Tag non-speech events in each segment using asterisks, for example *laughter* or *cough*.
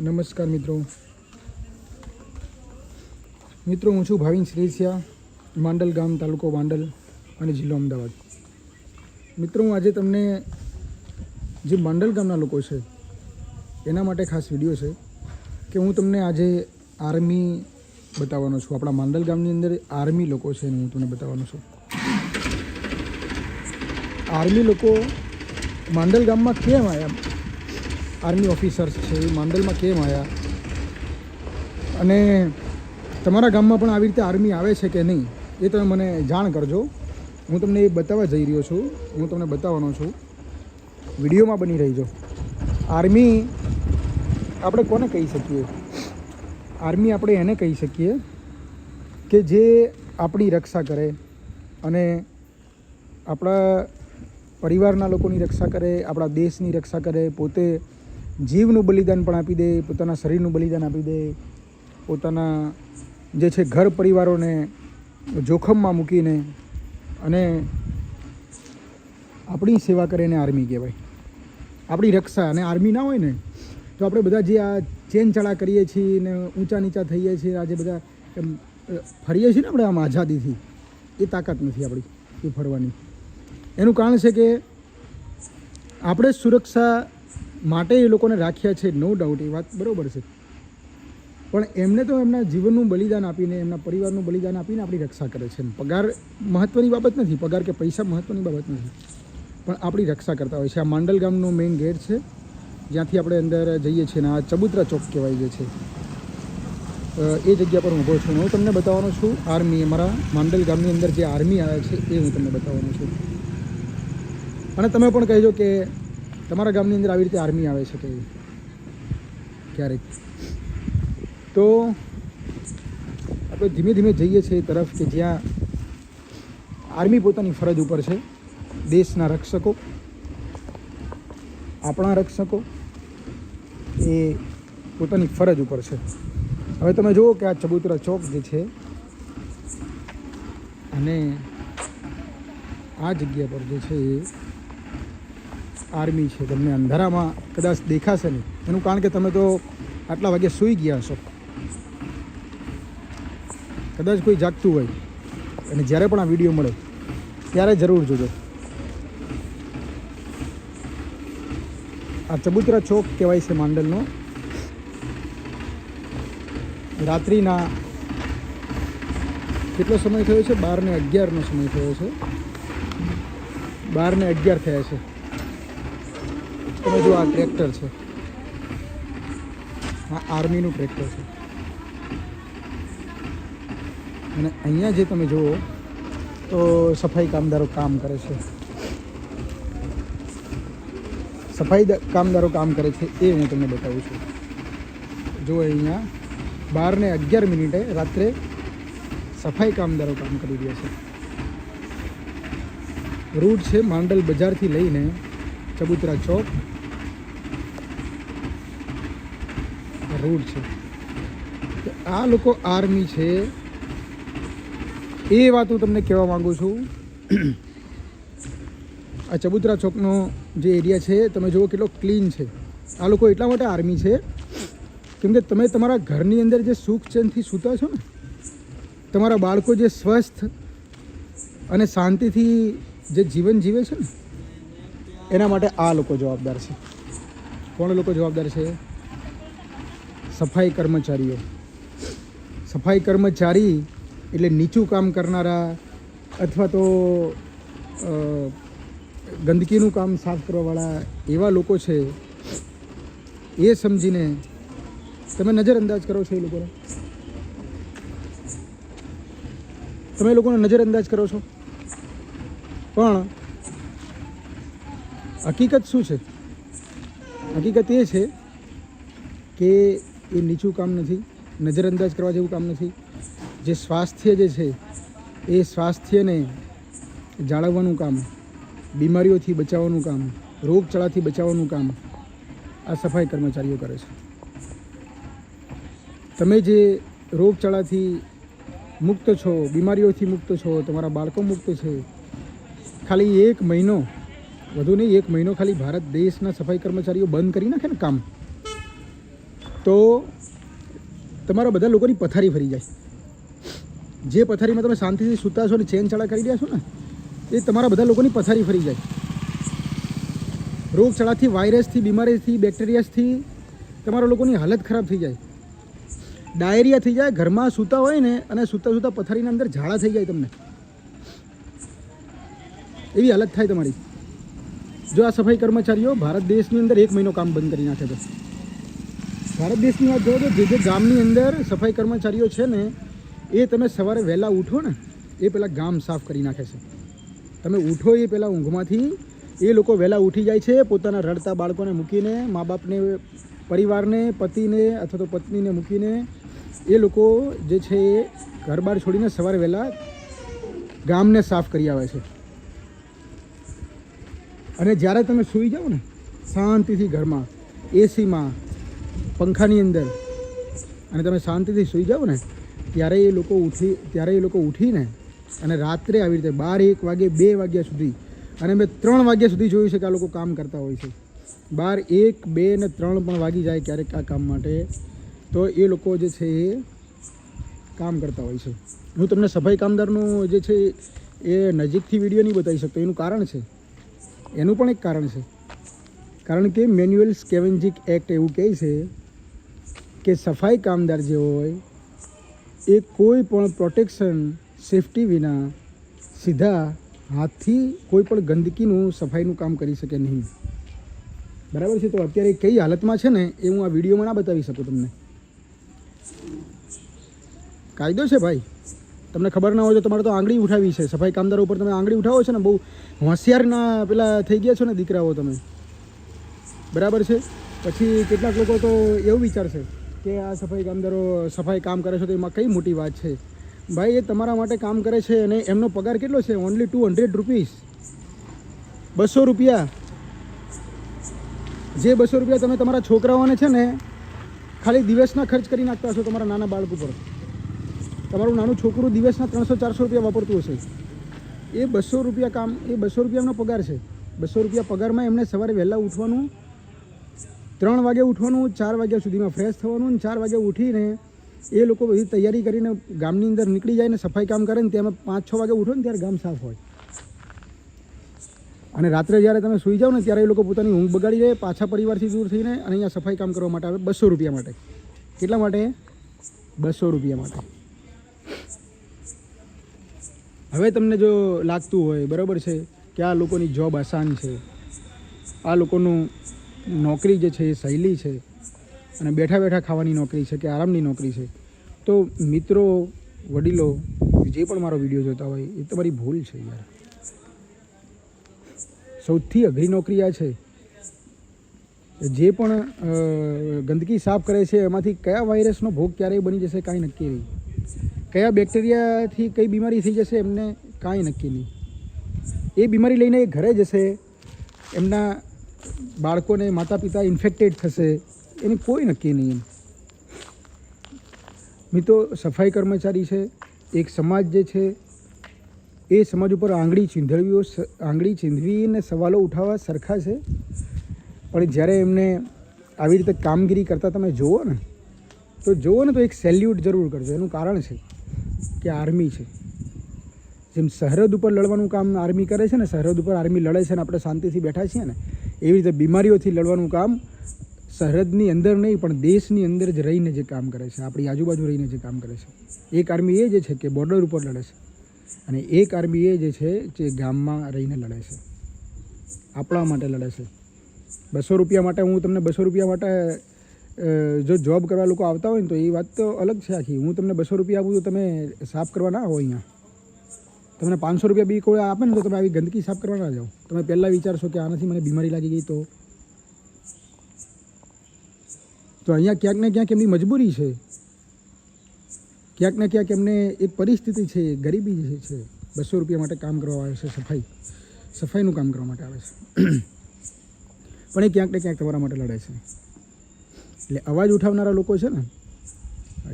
નમસ્કાર મિત્રો. મિત્રો, હું છું ભાવિન શ્રેસિયા, માંડલ ગામ, તાલુકો માંડલ અને જિલ્લો અમદાવાદ. મિત્રો, હું આજે તમને જે માંડલ ગામના લોકો છે, એના માટે ખાસ વીડિયો છે કે હું તમને આજે આર્મી બતાવવાનો છું. આપણા માંડલ ગામની અંદર આર્મી લોકો છે એને હું તમને બતાવવાનો છું. આર્મી લોકો માંડલ ગામમાં કેમ આવ્યા આર્મી ઓફિસર્સ છે, એ માંડલમાં કેમ આવ્યા અને તમારા ગામમાં પણ આવી રીતે આર્મી આવે છે કે નહીં, એ તમે મને જાણ કરજો. હું તમને એ બતાવવા જઈ રહ્યો છું, હું તમને બતાવવાનો છું. વિડીયોમાં બની રહીજો. આર્મી, આપણે કોને કહી શકીએ? આર્મી આપણે એને કહી શકીએ કે જે આપણી રક્ષા કરે અને આપણા પરિવારના લોકોની રક્ષા કરે, આપણા દેશની રક્ષા કરે, પોતે જીવનું બલિદાન પણ આપી દે પોતાના શરીરનું બલિદાન આપી દે પોતાના જે છે ઘર પરિવારોને જોખમમાં મૂકીને અને આપણી સેવા કરે એને આર્મી કહેવાય. આપણી રક્ષા અને આર્મી ના હોય ને તો આપણે બધા જે આ ચેન ચડા કરીએ છીએ ને ઊંચા નીચા થઈએ છીએ આજે બધા એમ, ફરીએ છીએ ને આપણે આમ આઝાદીથી એ તાકાત નથી આપણી એ ફરવાની. એનું કારણ છે કે આપણે સુરક્ષા માટે એ લોકોને રાખ્યા છે નો ડાઉટ એ વાત બરાબર છે. પણ એમને તો એમના જીવનનું બલિદાન આપીને, એમના પરિવારનું બલિદાન આપીને આપણી રક્ષા કરે છે. પગાર મહત્ત્વની બાબત નથી, પગાર કે પૈસા મહત્ત્વની બાબત નથી. પણ આપણી રક્ષા કરતા હોય છે. આ માંડલ ગામનો મેઇન ગેટ છે. જ્યાંથી આપણે અંદર જઈએ છીએ ને, આ ચબુતરા ચોક કહેવાય જે છે. એ જગ્યા પર ઊભો છું હું તમને બતાવવાનો છું આર્મી અમારા માંડલ ગામની અંદર જે આર્મી આવે છે, એ હું તમને બતાવવાનો છું. અને તમે પણ કહેજો કે તમારા ગામની અંદર આવી રીતે આર્મી આવે છે કે ક્યારેક? તો આપણે ધીમે ધીમે જઈએ છીએ એ તરફ કે જ્યાં આર્મી પોતાની ફરજ ઉપર છે. દેશના રક્ષકો, આપણા રક્ષકો એ પોતાની ફરજ ઉપર છે. હવે તમે જુઓ કે આ ચબૂતરા ચોક જે છે અને આ જગ્યા પર જે છે એ આર્મી છે, તમને અંધારામાં કદાચ દેખાશે નહીં. એનું કારણ કે તમે તો આટલા વાગે સૂઈ ગયા હશો. કદાચ કોઈ જાગતું હોય અને જ્યારે પણ આ વીડિયો મળે, ત્યારે જરૂર જોજો. આ ચબુતરા ચોક કહેવાય છે માંડલનો. રાત્રિના કેટલો સમય થયો છે? બાર ને અગિયારનો સમય થયો છે. બાર ને અગિયાર થયા છે. તમે જો આ ટ્રેક્ટર છે. આ આર્મીનું ટ્રેક્ટર છે. અને અહીંયા જે તમે જુઓ, તો સફાઈ કામદારો કામ કરે છે. સફાઈ કામદારો કામ કરે છે એ હું તમને બતાવું છું. જો અહીંયા બાર ને અગિયાર મિનિટે રાત્રે સફાઈ કામદારો કામ કરી રહ્યા છે. રૂટ છે માંડલ બજારથી લઈને ચબુતરા ચોક. રોડ છે. આ લોકો આર્મી છે. એ વાત હું તમને કહેવા માગું છું. આ ચબુતરા ચોકનો જે એરિયા છે, તમે જુઓ કેટલો ક્લીન છે. આ લોકો એટલા માટે આર્મી છે, કેમ કે તમે તમારા ઘરની અંદર જે સુખ ચેનથી સૂતા છો ને, તમારા બાળકો જે સ્વસ્થ અને શાંતિથી જે જીવન જીવે છે ને એના માટે આ લોકો જવાબદાર છે. કોણ લોકો જવાબદાર છે? સફાઈ કર્મચારીઓ. સફાઈ કર્મચારી એટલે નીચું કામ કરનારા અથવા તો ગંદકીનું કામ સાફ કરવાવાળા એવા લોકો છે, એ સમજીને તમે નજરઅંદાજ કરો છો એ લોકોને? તમે લોકોને નજરઅંદાજ કરો છો? પણ હકીકત શું છે? હકીકત એ છે કે એ નીચું કામ નથી, નજરઅંદાજ કરવા જેવું કામ નથી. જે સ્વાસ્થ્ય જે છે, એ સ્વાસ્થ્યને જાળવવાનું કામ, બીમારીઓથી બચાવવાનું કામ, રોગચાળાથી બચાવવાનું કામ આ સફાઈ કર્મચારીઓ કરે છે. તમે જે રોગચાળાથી મુક્ત છો, બીમારીઓથી મુક્ત છો, તમારા બાળકો મુક્ત છે, ખાલી એક મહિનો વધુ નહીં, એક મહિનો ખાલી ભારત દેશના સફાઈ કર્મચારીઓ બંધ કરી નાખે ને કામ, તો તમારા બધા લોકોની પથારી ફરી જાય. જે પથારીમાં તમે શાંતિથી સૂતા છો ને ચેન ચડા કરી રહ્યા છો ને, એ તમારા બધા લોકોની પથારી ફરી જાય. રોગચાળાથી વાયરસથી, બીમારીથી, બેક્ટેરિયાથી તમારા લોકોની હાલત ખરાબ થઈ જાય. ડાયરિયા થઈ જાય, ઘરમાં સૂતા હોય ને, અને સૂતા સૂતા પથારીના અંદર ઝાડા થઈ જાય તમને. એવી હાલત થાય તમારી. જો આ સફાઈ કર્મચારીઓ ભારત દેશની અંદર એક મહિનો કામ બંધ કરી નાખે તો ભારત દેશની વાત તો જે જે ગામની અંદર સફાઈ કર્મચારીઓ છે ને, એ તમે સવારે વહેલા ઉઠો ને, એ પહેલાં ગામ સાફ કરી નાખે છે. તમે ઉઠો એ પહેલાં ઊંઘમાંથી, એ લોકો વહેલા ઉઠી જાય છે, પોતાના રડતા બાળકોને મૂકીને મા બાપને પરિવારને, પતિને અથવા તો પત્નીને મૂકીને, એ લોકો જે છે એ ઘર બહાર છોડીને સવારે વહેલા ગામને સાફ કરી આવે છે. અને જ્યારે તમે સૂઈ જાઓ ને, શાંતિથી ઘરમાં, એસીમાં, પંખાની અંદર, અને તમે શાંતિથી સૂઈ જાઓ ને, ત્યારે એ લોકો ઉઠી, ત્યારે એ લોકો ઉઠીને અને રાત્રે આવી રીતે બાર એક વાગે, બે વાગ્યા સુધી, અને મેં ત્રણ વાગ્યા સુધી જોયું છે કે આ લોકો કામ કરતા હોય છે. બાર એક, બે ને ત્રણ પણ વાગી જાય ક્યારેક આ કામ માટે. તો એ લોકો જે છે એ કામ કરતા હોય છે. હું તમને સફાઈ કામદારનું જે છે એ નજીકથી વીડિયો નહીં બતાવી શકતો, એનું કારણ છે એનું પણ એક કારણ છે. કારણ કે મેન્યુઅલ સ્કેવેન્જિક એક્ટ એવું કહે છે કે સફાઈ કામદાર જે હોય, એ કોઈ પણ પ્રોટેક્શન, સેફટી વિના સીધા હાથથી કોઈ પણ ગંદકીનું, સફાઈનું કામ કરી શકે નહીં. બરાબર છે? તો અત્યારે કઈ હાલતમાં છે ને, એ હું આ વિડીયોમાં ના બતાવી શકું તમને. કાયદો છે ભાઈ? તમને ખબર ના હોય તો તમારે તો આંગળી ઉઠાવી છે. સફાઈ કામદારો ઉપર તમે આંગળી ઉઠાવો છો ને, બહુ હોશિયારના પેલા થઈ ગયા છો ને દીકરાઓ તમે. બરાબર છે? પછી કેટલાક લોકો તો એવું વિચારશે કે આ સફાઈ કામદારો સફાઈ કામ કરે છે તો એમાં કઈ મોટી વાત છે? ભાઈ, એ તમારા માટે કામ કરે છે અને એમનો પગાર કેટલો છે? ઓનલી ટુ હંડ્રેડ રૂપીસ બસો રૂપિયા. જે બસો રૂપિયા તમે તમારા છોકરાઓને છે ને, ખાલી દિવસના ખર્ચ કરી નાખતા હશો તમારા નાના બાળક ઉપર. તમારું નાનું છોકરું દિવસના ત્રણસો, ચારસો રૂપિયા વાપરતું હશે. એ બસો રૂપિયા કામ, એ બસો રૂપિયા એમનો પગાર છે. બસો રૂપિયા પગારમાં એમને સવારે વહેલા ઉઠવાનું, ત્રણ વાગે ઉઠવાનું, ચાર વાગ્યા સુધીમાં ફ્રેશ થવાનું, ચાર વાગે ઉઠીને એ લોકો બધી તૈયારી કરીને ગામની અંદર નીકળી જાય ને સફાઈ કામ કરે ને ત્યાં પાંચ, છ વાગે ઉઠો ને ત્યારે ગામ સાફ હોય. અને રાત્રે જ્યારે તમે સૂઈ જાઓ ને ત્યારે એ લોકો પોતાની ઊંઘ બગાડી જાય પાછા પરિવારથી દૂર થઈને અને અહીંયા સફાઈ કામ કરવા માટે આવે બસો રૂપિયા માટે. કેટલા માટે? બસો રૂપિયા માટે. હવે તમને જો લાગતું હોય, બરાબર છે, કે આ લોકોની જોબ આસાન છે, આ લોકોનું નોકરી જે છે એ સહેલી છે, અને બેઠા બેઠા ખાવાની નોકરી છે કે આરામની નોકરી છે, તો મિત્રો, વડીલો, જે પણ મારો વીડિયો જોતા હોય, એ તમારી ભૂલ છે યાર. સૌથી અઘરી નોકરી આ છે. જે પણ ગંદકી સાફ કરે છે, એમાંથી કયા વાયરસનો ભોગ ક્યારેય બની જશે કાંઈ નક્કી નહીં. કયા બેક્ટેરિયાથી કઈ બીમારી થઈ જશે એમને કાંઈ નક્કી નહીં. એ બીમારી લઈને એ ઘરે જશે, એમના બાળકોને માતા પિતા ઇન્ફેક્ટેડ થશે, એની કોઈ નક્કી નહીં એમ. મિત્રો, સફાઈ કર્મચારી છે, એક સમાજ જે છે, એ સમાજ ઉપર આંગળી ચીંધળવીઓ આંગળી ચીંધવીને સવાલો ઉઠાવવા સરખા છે, પણ જ્યારે એમને આવી રીતે કામગીરી કરતાં તમે જુઓ ને, તો જુઓ ને તો એક સેલ્યુટ જરૂર કરજો, એનું કારણ છે. કે આર્મી છે. જેમ સરહદ ઉપર લડવાનું કામ આર્મી કરે છે ને, સરહદ ઉપર આર્મી લડે છે ને, આપણે શાંતિથી બેઠા છીએ ને, એવી રીતે બીમારીઓથી લડવાનું કામ સરહદની અંદર નહીં, પણ દેશની અંદર જ રહીને જે કામ કરે છે, આપણી આજુબાજુ રહીને જે કામ કરે છે. એક આર્મી એ જે છે કે બોર્ડર ઉપર લડે છે અને એક આર્મી એ જે છે જે ગામમાં રહીને લડે છે. આપણા માટે લડે છે. બસો રૂપિયા માટે હું તમને બસો રૂપિયા માટે જો જોબ કરવા લોકો આવતા હોય ને તો એ વાત તો અલગ છે આખી. હું તમને બસો રૂપિયા આપું તો તમે સાફ કરવા ના આવો અહીંયા. તમને પાંચસો રૂપિયા બી કોઈ આપે ને તો તમે આવી ગંદકી સાફ કરવા ના જાઓ. તમે પહેલાં વિચારશો કે આનાથી મને બીમારી લાગી ગઈ તો. તો અહીંયા ક્યાંક ને ક્યાંક એમની મજબૂરી છે. ક્યાંક ને ક્યાંક એમને એક પરિસ્થિતિ છે ગરીબી જે છે. બસો રૂપિયા માટે કામ કરવા આવે છે, સફાઈ. સફાઈનું કામ કરવા માટે આવે છે. *clears throat* પણ એ ક્યાંક ને ક્યાંક તમારા માટે લડે છે. એટલે અવાજ ઉઠાવનારા લોકો છે ને,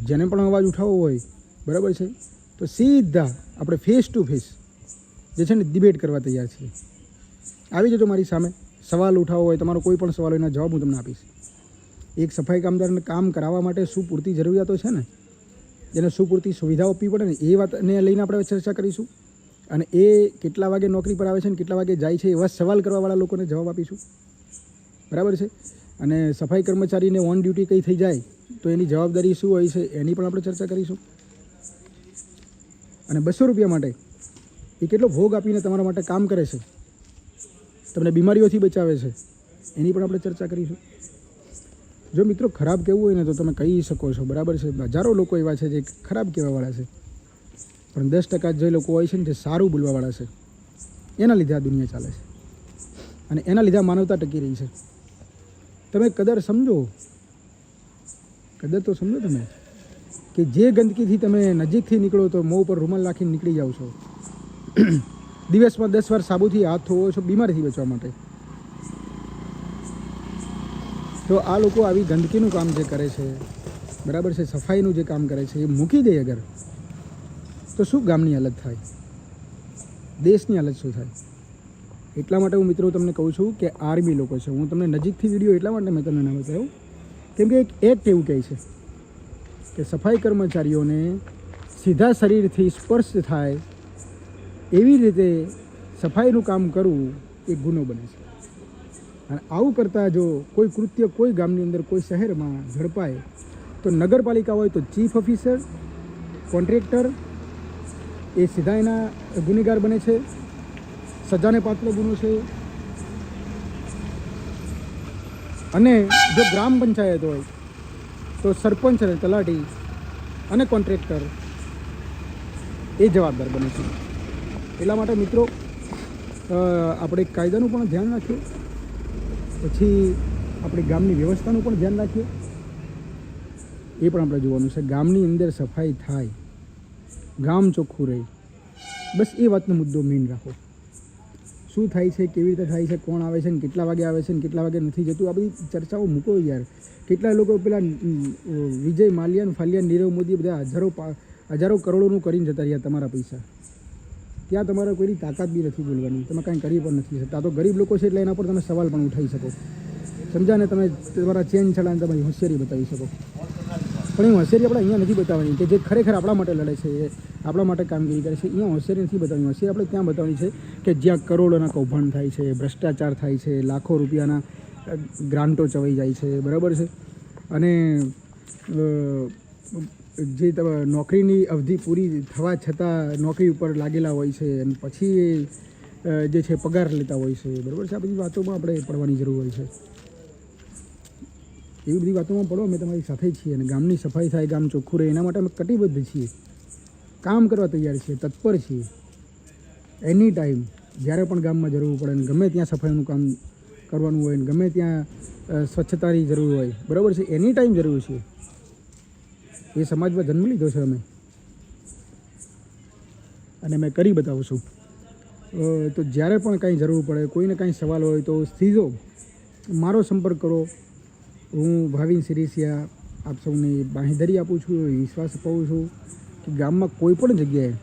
જેને પણ અવાજ ઉઠાવવો હોય, બરાબર છે? તો સીધા આપણે ફેસ ટુ ફેસ જે છે ને ડિબેટ કરવા તૈયાર છીએ. આવી જજો મારી સામે. સવાલ ઉઠાવવો હોય, તમારો કોઈ પણ સવાલ હોય, એના જવાબ હું તમને આપીશ. એક સફાઈ કામદારને કામ કરાવવા માટે શું પૂરતી જરૂરિયાતો છે ને? એને શું પૂરતી સુવિધાઓ આપવી પડે ને, એ વાતને લઈને આપણે ચર્ચા કરીશું. અને એ કેટલા વાગે નોકરી પર આવે છે ને, કેટલા વાગે જાય છે, એવા સવાલ કરવાવાળા લોકોને જવાબ આપીશું. બરાબર છે? અને સફાઈ કર્મચારીને ઓન ડ્યુટી કંઈ થઈ જાય, તો એની જવાબદારી શું હોય છે, એની પણ આપણે ચર્ચા કરીશું. અને બસો રૂપિયા માટે એ કેટલો ભોગ આપીને તમારા માટે કામ કરે છે, તમને બીમારીઓથી બચાવે છે, એની પણ આપણે ચર્ચા કરીશું. જો મિત્રો ખરાબ કહેવું હોય ને તો તમે કહી શકો છો, બરાબર છે? હજારો લોકો એવા છે જે ખરાબ કહેવાવાળા છે. પણ દસ ટકા જે લોકો હોય છે ને જે સારું બોલવાવાળા છે, એના લીધે આ દુનિયા ચાલે છે. અને એના લીધે માનવતા ટકી રહી છે. તમે કદર સમજો. કદર તો સમજો તમે. કે જે ગંદકીથી તમે નજીકથી નીકળો તો મોં ઉપર રૂમાલ નાખીને નીકળી જાઓ છો. *clears throat* દિવસમાં દસ વાર સાબુથી હાથ ધોવો છો, બીમારીથી બચવા માટે. તો આ લોકો આવી ગંદકીનું કામ જે કરે છે, બરાબર છે, સફાઈનું જે કામ કરે છે, એ મૂકી દે અગર. તો શું ગામની હાલત થાય? દેશની હાલત શું થાય? એટલા માટે હું મિત્રો તમને કહું છું કે આર્મી લોકો છે. હું તમને નજીકથી વીડિયો એટલા માટે મેં તમને ના બતાવ્યું. કેમ કે એક એક્ટ એવું કહે છે કે સફાઈ કર્મચારીઓને સીધા શરીરથી સ્પર્શ થાય એવી રીતે સફાઈનું કામ કરવું એ ગુનો બને છે. અને આવું કરતાં જો કોઈ કૃત્ય કોઈ ગામની અંદર કોઈ શહેરમાં ઝડપાય, તો નગરપાલિકા હોય તો ચીફ ઓફિસર, કોન્ટ્રાક્ટર એ સીધા એના ગુનેગાર બને છે. સજાને પાત્ર ગુનો છે. અને જો ગ્રામ પંચાયત હોય, તો સરપંચ અને તલાટી અને કોન્ટ્રાક્ટર એ જવાબદાર બને છે. એટલા માટે મિત્રો આપણે કાયદાનું પણ ધ્યાન રાખીએ. પછી આપણી ગામની વ્યવસ્થાનું પણ ધ્યાન રાખીએ. એ પણ આપણે જોવાનું છે. ગામની અંદર સફાઈ થાય. ગામ ચોખ્ખું રહે. બસ એ વાતનો મુદ્દો મેઇન રાખો. શું થાય છે, કેવી રીતે થાય છે, કોણ આવે છે ને કેટલા વાગે આવે છે ને કેટલા વાગે નથી જતું, આ બધી ચર્ચાઓ મૂકો યાર. કેટલા લોકો પેલા વિજય માલ્યાન ફાલિયા નીરવ મોદી બધા હજારો હજારો કરોડોનું કરીને જતા રહ્યા તમારા પૈસા. ત્યાં તમારે કોઈની તાકાત બી નથી બોલવાની, તમે કાંઈ કરી પણ નથી શકતા. તો ગરીબ લોકો છે એટલે એના પર તમે સવાલ પણ ઉઠાવી શકો. સમજાને તમે તમારા ચેન છડાને તમારી હોશિયારી બતાવી શકો. પણ એ હોશિયારી આપણે અહીંયા નથી બતાવવાની કે જે ખરેખર આપણા માટે લડે છે, એ આપણા માટે કામગીરી કરે છે, અહીંયા હોશિયારી નથી બતાવવાની. હોશિયારી આપણે ત્યાં બતાવવાની છે કે જ્યાં કરોડોના કૌભાંડ થાય છે, ભ્રષ્ટાચાર થાય છે, લાખો રૂપિયાના ગ્રાન્ટો ચવાઈ જાય છે, બરાબર છે? અને જે નોકરીની અવધિ પૂરી થવા છતાં નોકરી ઉપર લાગેલા હોય છે અને પછી જે છે પગાર લેતા હોય છે, બરાબર છે? આ બધી વાતોમાં આપણે પડવાની જરૂર હોય છે. એવી બધી વાતોમાં પડો, અમે તમારી સાથે છીએ અને ગામની સફાઈ થાય, ગામ ચોખ્ખું રહે, એના માટે અમે કટિબદ્ધ છીએ. કામ કરવા તૈયાર છીએ, તત્પર છીએ. એની ટાઈમ જ્યારે પણ ગામમાં જરૂર પડે ને ગમે ત્યાં સફાઈનું કામ કરવાનું હોય ને ગમે ત્યાં સ્વચ્છતાની જરૂર હોય, બરાબર છે? એની ટાઈમ જરૂર છે. એ સમાજમાં જન્મ લીધો છે અમે. અને મેં કરી બતાવું તો જ્યારે પણ કાંઈ જરૂર પડે, કોઈને કાંઈ સવાલ હોય તો સીધો મારો સંપર્ક કરો. હું ભાવિન સિરિસિયા આપ સૌને બાંહેધરી આપું છું વિશ્વાસ અપાવું છું કે ગામમાં કોઈ પણ જગ્યાએ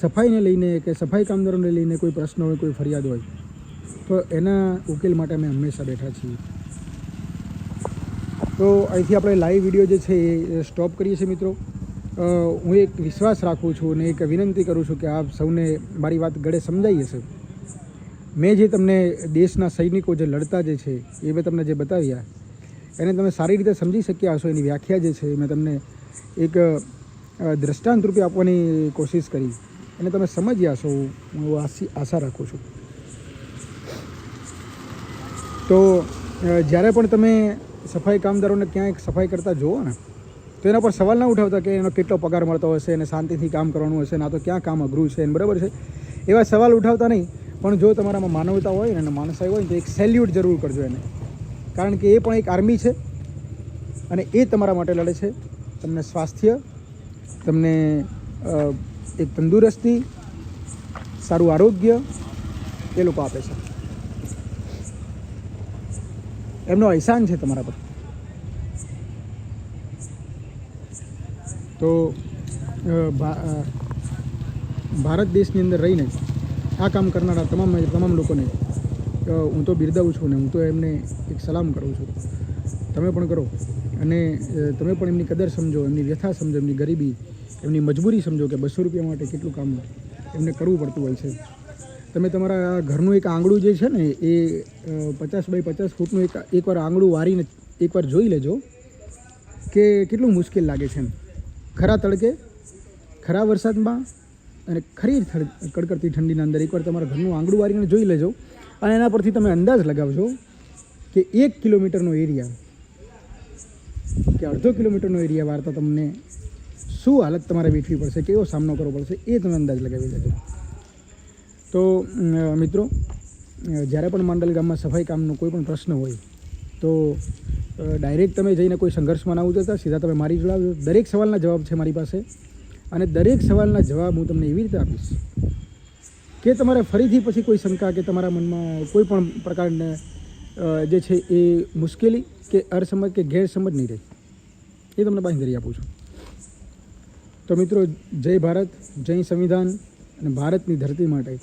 સફાઈને લઈને કે સફાઈ કામદારોને લઈને કોઈ પ્રશ્ન હોય, કોઈ ફરિયાદ હોય, તો એના ઉકેલ માટે અમે હંમેશા બેઠા છીએ. તો અહીંથી આપણે લાઈવ વીડિયો જે છે એ સ્ટોપ કરીએ છીએ મિત્રો. હું એક વિશ્વાસ રાખું છું અને એક વિનંતી કરું છું કે આપ સૌને મારી વાત ગળે સમજાઈ હશે મેં જે તમને દેશના સૈનિકો જે લડતા જે છે, એ મેં તમને જે બતાવ્યા, એને તમે સારી રીતે સમજી શક્યા હશો, એની વ્યાખ્યા જે છે, મેં તમને એક દ્રષ્ટાંત રૂપે આપવાની કોશિશ કરી. અને તમે સમજ્યા હશો, હું આશી, આશા રાખું છું. તો જ્યારે પણ તમે સફાઈ કામદારોને ક્યાંય સફાઈ કરતા જુઓ ને, તો એના પર સવાલ ના ઉઠાવતા કે એનો કેટલો પગાર મળતો હશે અને શાંતિથી કામ કરવાનું હશે, ના તો ક્યાં કામ અઘરું છે, એને બરાબર છે? એવા સવાલ ઉઠાવતા નહીં. પણ જો તમારામાં માનવતા હોય ને માણસાઈ હોય ને તો એક સેલ્યુટ જરૂર કરજો એને. કારણ કે એ પણ એક આર્મી છે અને એ તમારા માટે લડે છે. તમને સ્વાસ્થ્ય, તમને એક તંદુરસ્તી, સારું આરોગ્ય એ લોકો આપે છે. એમનો અહેસાન છે તમારા પર. તો ભારત દેશની અંદર રહીને આ કામ કરનારા તમામ તમામ લોકોને હું તો બિરદાવું છું ને હું તો એમને એક સલામ કરું છું. તમે પણ કરો અને તમે પણ એમની કદર સમજો, એમની વ્યથા સમજો, એમની ગરીબી, એમની મજબૂરી સમજો કે બસો રૂપિયા માટે કેટલું કામ એમને કરવું પડતું હોય છે. તમે તમારા ઘરનું એક આંગળું જે છે ને એ પચાસ બાય પચાસ ફૂટનું એક, એકવાર આંગળું વારીને એકવાર જોઈ લેજો કે કેટલું મુશ્કેલ લાગે છે એમ. ખરા તડકે, ખરા વરસાદમાં અને ખરી કડકડતી ઠંડીના અંદર એકવાર તમારા ઘરનું આંગણું વારીને જોઈ લેજો. અને એના પરથી તમે અંદાજ લગાવજો કે એક કિલોમીટરનો એરિયા, કે અડધો કિલોમીટરનો એરિયા વાર્તા તમને શું હાલત તમારે વેઠવી પડશે, કેવો સામનો કરવો પડશે, એ તમે અંદાજ લગાવી લેજો. તો મિત્રો, જ્યારે પણ માંડલ ગામમાં સફાઈ કામનો કોઈ પણ પ્રશ્ન હોય, તો ડાયરેક્ટ તમે જઈને કોઈ સંઘર્ષમાં ના ઉતરતા, સીધા તમે મારી જોડાવજો દરેક સવાલના જવાબ છે મારી પાસે. અને દરેક સવાલના જવાબ હું તમને એવી રીતે આપીશ કે તમારે ફરીથી પછી કોઈ શંકા કે તમારા મનમાં કોઈ પણ પ્રકારને જે છે એ મુશ્કેલી કે અરસમજ કે ગેરસમજ નહીં રહે, એ તમને બાંધરી આપું છું. તો મિત્રો, જય ભારત, જય સંવિધાન અને ભારતની ધરતી માટે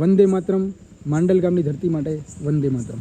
વંદે માતરમ, માંડલ ગામની ધરતી માટે વંદે માતરમ.